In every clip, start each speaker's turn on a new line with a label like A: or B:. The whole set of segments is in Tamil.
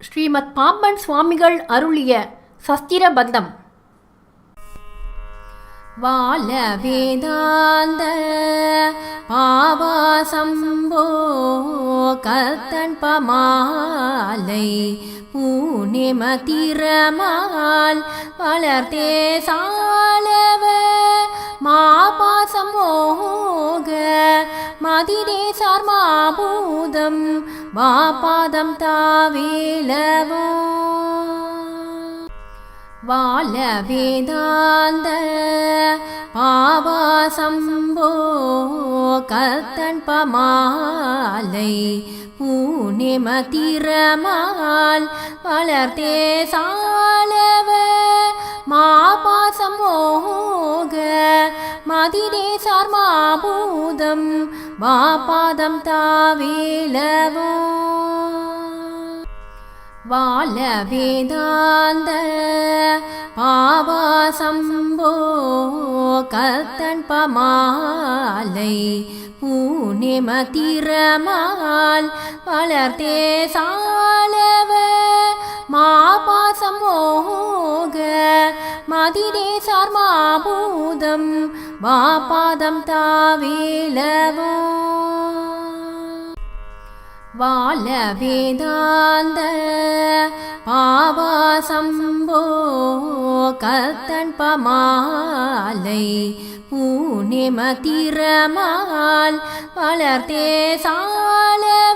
A: ஸ்ரீமத் பாம்பன் சுவாமிகள் அருளிய சஸ்திரபந்தம். வால வேதாந்த பாவாசம்போ கத்தன் பமாலை பூனிமதிரமால் வளர்த்தே சாலவ மாபாசம் மோக மதிரே மாபூதம் வாபாதம் தாவேலவோ. வாழ வேதாந்த பாவாசம்போ கத்தன் பமாலை பூனிமதிரமால் வளர்த்தே சாலவ. மாபாசம் மோக மதிரே சார்மாபூதம் வாபாதம் தாவேலவோ. வாழ வேதாந்த பாவாசம்போ கத்தன் பமாலை பூனிம திறமால் வளர்த்தே சாலவர் மாபாசம் மோக மதிரே சார்மாபூதம் வாபாதம் தாவேலவோ. வாழ வேதாந்த பாவாசம்போ கத்தன் பமாலை பூனிமதிரமால் வளர்த்தே சாலவ.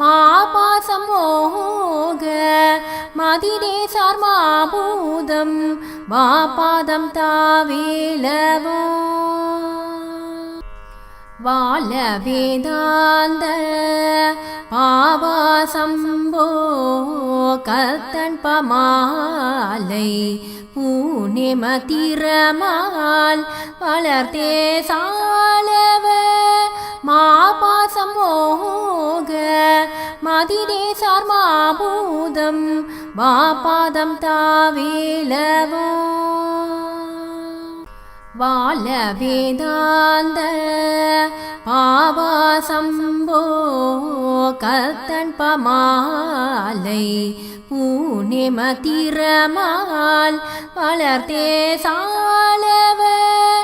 A: மாபாசம் ஓக மதிரே மாபூதம் வாபாதம் தாவேலவோ. வாழ வேதாந்த பாவாசம்போ கத்தன் பமாலை பூனிமதிரமால் வளர்த்தே சாலவ. வாபாதம் தாவேலவோ? வாழ வேதாந்த பாவாசம்போ கத்தன் பமாலை பூனிமதிரமால் வளர்த்தே சாலவர்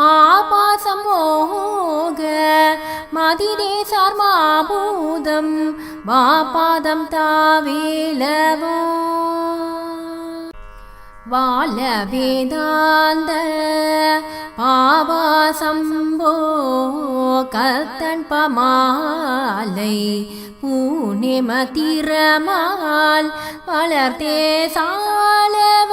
A: மாபாசம் மோக மதிரே சார்மாபூதம் வாபாதம் தாவேலவோ. வாழ வேதாந்த பாவாசம்போ கத்தன் பமாலை பூனிமதிரமால் வளர்த்தே சாலவ.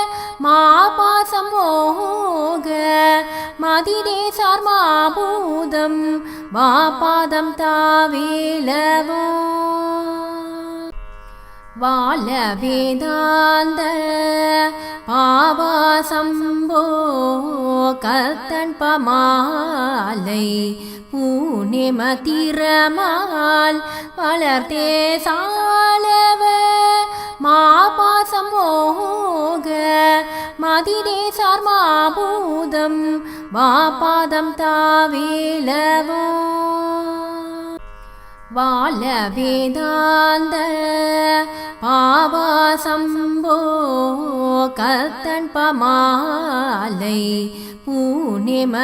A: மாபாசம் மோக மதிரே சார்மாபூதம் வாபாதம் தாவேலவோ. வாழ வேதாந்த பாவாசம்போ. கத்தன் பமாலை பூனிமதிரமால் வளர்த்தே சாலவர் மாபாசம் மோக மதிரே சார்மாபூதம் வாபாதம் தாவேலவோ. வாழ வேதாந்த பாவாசம்போ கத்தன் பமாலை பூனிமதிரமால்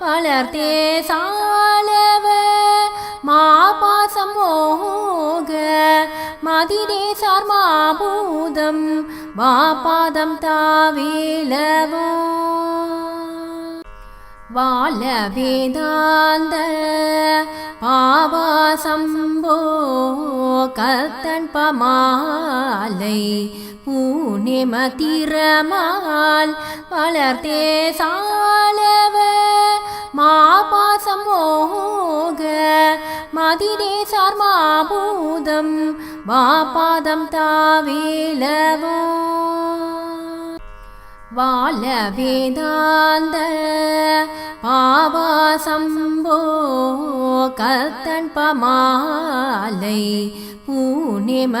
A: வளர்த்தே சாலவ மாபாசம் ஓக மதிரே சார்மாபூதம் வாபாதம் தாவேலவோ. வாழ வேதாந்த பாவாசம்போ கத்தன் பமாலை பூனிமதிரமால் வளர்த்தே சாலவர் மாபாசம் மோக மதிரே சார்மாபூதம் வாபாதம் தாவேலவோ. வாழ வேதாந்த பாவாசம்போ கத்தன் பமாலை பூனிமதிரமால்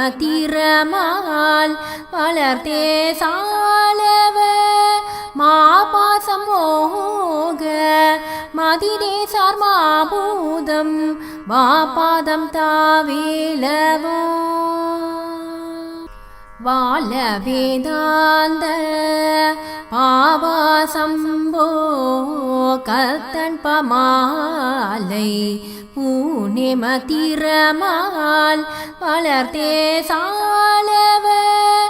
A: வளர்த்தே சாலவ. மாபாசம் மோக மதிரே சார்மாபூதம் வாபாதம் தாவேலவோ. வாழ வேதாந்த பாவாசம்போ கத்தன் பமாலை பூனிமதிரமால் வளர்த்தே சாலவர்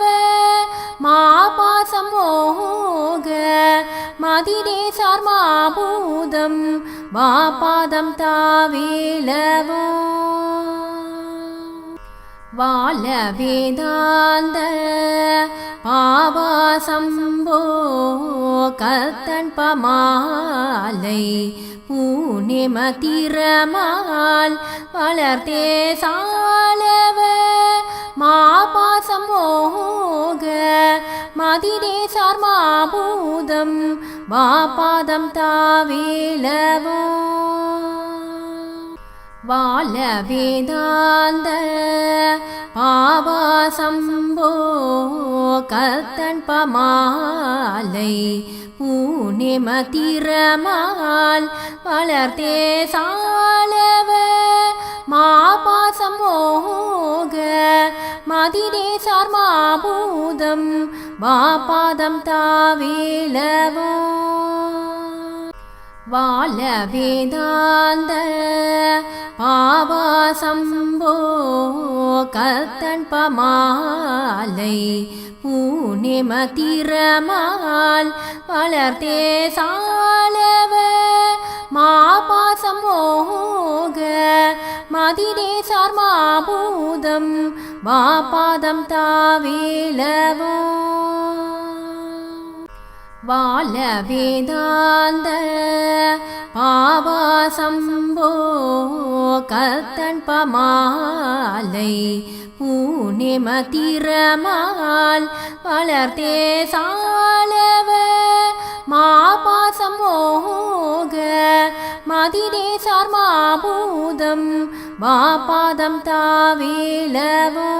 A: மாபாசம் ஓக மதிரேசார் மாபூதம் வாபாதம் தாவேலவோ. வாழ வேதாந்த பாவாசம்போ கத்தன் பமாலை பூனிமதிரமால் வளர்த்தே சாலவ. மாபாசம் ஓக மதிதேசார் மாபூதம் மாபாதம் தாவேலவோ. வாழ வேதாந்த பாவாசம்போ கத்தன் பமாலை பூனிமதிரமால் வளர்த்தே சாலவ. பாதம் வா பாதம் தாவேலவோ. வாழ வேதாந்த பாவாசம்போ கத்தன் பமாலை பூனிமதிரமால் வளர்த்தே சாலவ. மாபாசம் மோக மதிரேசார் மாபூதம் வாபாதம் தாவேலவோ. வாழ வேதாந்த பாவாசம்போ. கத்தன் பமாலை பூனிமதிரமால் வளர்த்தே சாலவர் மாபாசம் மோக மதிரேசார் மாபூதம் மாபாதம் தாவேலவோ.